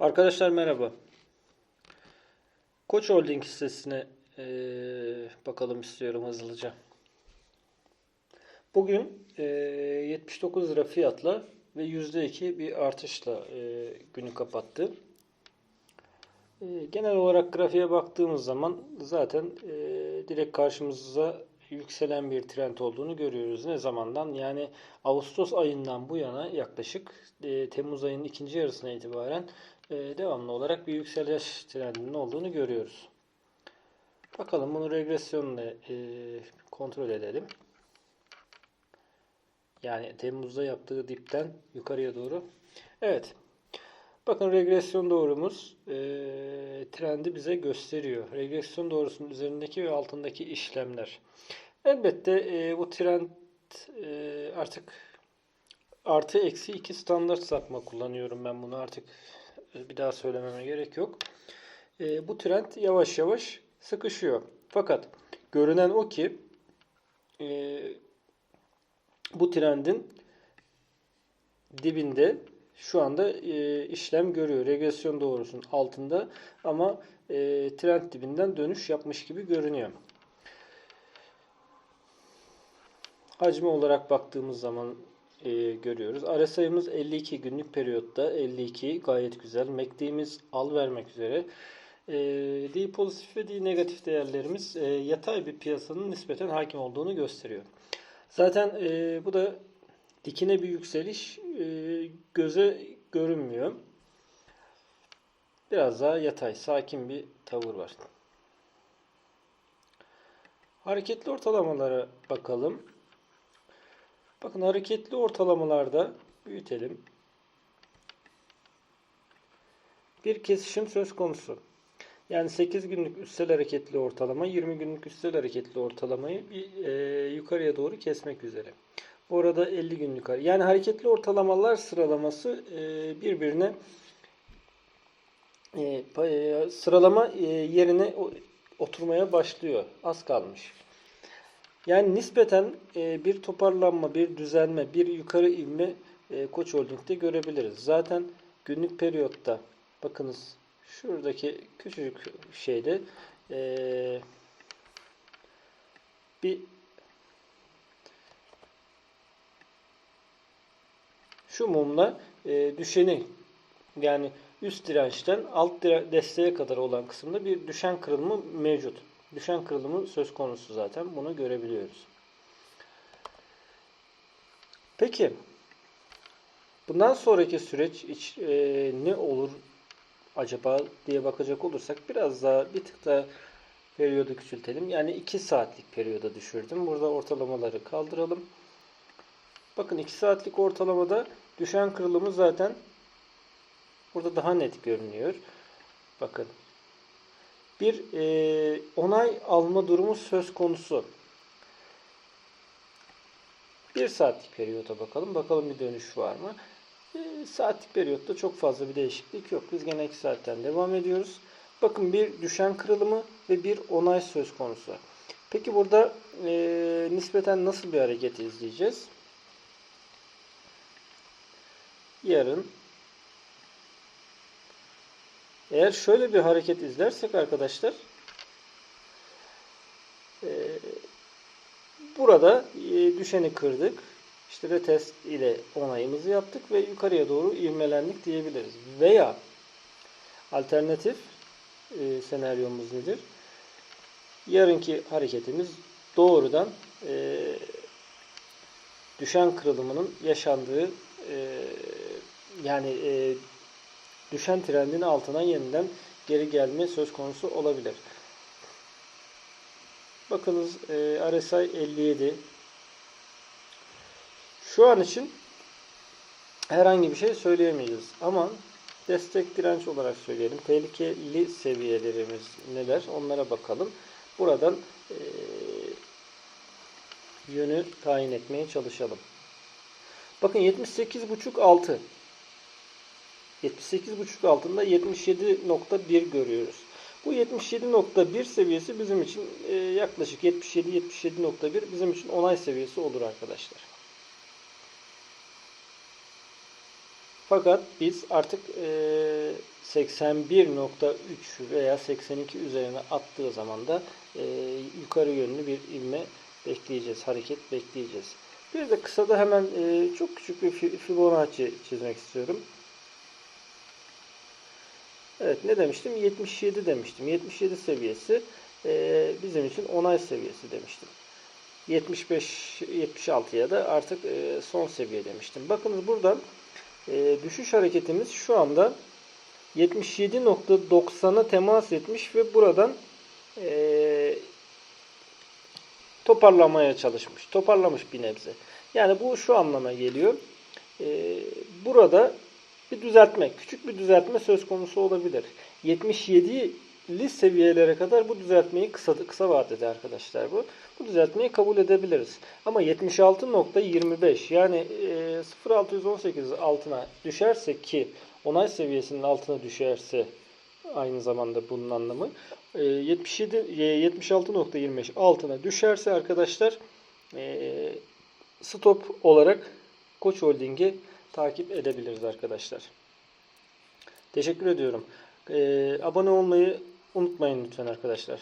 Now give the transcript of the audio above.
Arkadaşlar merhaba. Koç Holding hissesine eee, bakalım istiyorum hızlıca. Bugün eee, 79 lira fiyatla ve %2 bir artışla eee, günü kapattı. Eee, genel olarak grafiğe baktığımız zaman zaten eee, direkt karşımıza yükselen bir trend olduğunu görüyoruz. Ne zamandan? Yani Ağustos ayından bu yana yaklaşık eee, Temmuz ayının ikinci yarısına itibaren devamlı olarak bir yükseliş trendinin olduğunu görüyoruz. Bakalım bunu regresyonla eee, kontrol edelim. Yani Temmuz'da yaptığı dipten yukarıya doğru. Evet. Bakın regresyon doğrumuz eee, trendi bize gösteriyor. Regresyon doğrusunun üzerindeki ve altındaki işlemler. Elbette eee, bu trend eee, artık artı eksi 2 standart sapma kullanıyorum ben bunu artık e, bir daha söylememe gerek yok. E, bu trend yavaş yavaş sıkışıyor. Fakat görünen o ki e, bu trendin dibinde şu anda e, işlem görüyor. Regresyon doğrusunun altında ama e, trend dibinden dönüş yapmış gibi görünüyor. Hacmi olarak baktığımız zaman e, görüyoruz. RSI'miz 52 günlük periyotta 52 gayet güzel. MACD'miz al vermek üzere. E, D pozitif ve D negatif değerlerimiz e, yatay bir piyasanın nispeten hakim olduğunu gösteriyor. Zaten e, bu da dikine bir yükseliş e, göze görünmüyor. Biraz daha yatay, sakin bir tavır var. Hareketli ortalamalara bakalım. Bakın hareketli ortalamalarda büyütelim. Bir kesişim söz konusu. Yani 8 günlük üstel hareketli ortalama 20 günlük üstel hareketli ortalamayı bir e, yukarıya doğru kesmek üzere. Bu arada 50 günlük yani hareketli ortalamalar sıralaması e, birbirine e, e, sıralama e, yerine oturmaya başlıyor. Az kalmış. Yani nispeten e, bir toparlanma, bir düzelme, bir yukarı ivme e, Koç Holding'de görebiliriz. Zaten günlük periyotta bakınız şuradaki küçücük şeyde e, bir şu mumla e, düşeni yani üst dirençten alt desteğe kadar olan kısımda bir düşen kırılma mevcut. Düşen kırılımı söz konusu zaten. Bunu görebiliyoruz. Peki bundan sonraki süreç iç, e, ne olur acaba diye bakacak olursak biraz daha bir tık daha periyodu küçültelim. Yani 2 saatlik periyoda düşürdüm. Burada ortalamaları kaldıralım. Bakın 2 saatlik ortalamada düşen kırılımı zaten burada daha net görünüyor. Bakın bir e, onay alma durumu söz konusu. Bir saatlik periyoda bakalım. Bakalım bir dönüş var mı? E, saatlik periyotta çok fazla bir değişiklik yok. Biz gene 2 saatten devam ediyoruz. Bakın bir düşen kırılımı ve bir onay söz konusu. Peki burada e, nispeten nasıl bir hareket izleyeceğiz? Yarın eğer şöyle bir hareket izlersek arkadaşlar e, burada e, düşeni kırdık. İşte retest ile onayımızı yaptık ve yukarıya doğru ivmelendik diyebiliriz. Veya alternatif e, senaryomuz nedir? Yarınki hareketimiz doğrudan e, düşen kırılımının yaşandığı e, yani e, düşen trendin altına yeniden geri gelme söz konusu olabilir. Bakınız e, RSI 57. Şu an için herhangi bir şey söyleyemeyeceğiz. Ama destek direnç olarak söyleyelim. Tehlikeli seviyelerimiz neler? Onlara bakalım. Buradan e, yönü tayin etmeye çalışalım. Bakın 78.5 altı. 78.5 altında 77.1 görüyoruz. Bu 77.1 seviyesi bizim için e, yaklaşık 77-77.1 bizim için onay seviyesi olur arkadaşlar. Fakat biz artık e, 81.3 veya 82 üzerine attığı zaman da e, yukarı yönlü bir ivme bekleyeceğiz, hareket bekleyeceğiz. Bir de kısada hemen e, çok küçük bir fi- Fibonacci çizmek istiyorum. Evet ne demiştim? 77 demiştim. 77 seviyesi e, bizim için onay seviyesi demiştim. 75 76'ya da artık e, son seviye demiştim. Bakınız burada e, düşüş hareketimiz şu anda 77.90'a temas etmiş ve buradan e, toparlamaya çalışmış. Toparlamış bir nebze. Yani bu şu anlama geliyor. E, burada bir düzeltme, küçük bir düzeltme söz konusu olabilir. 77'li seviyelere kadar bu düzeltmeyi kısa kısa vadede arkadaşlar bu. Bu düzeltmeyi kabul edebiliriz. Ama 76.25 yani e, 0.618 altına düşerse ki onay seviyesinin altına düşerse aynı zamanda bunun anlamı e, 77 e, 76.25 altına düşerse arkadaşlar stop olarak Koç Holding'i takip edebiliriz arkadaşlar. Teşekkür ediyorum. E, abone olmayı unutmayın lütfen arkadaşlar.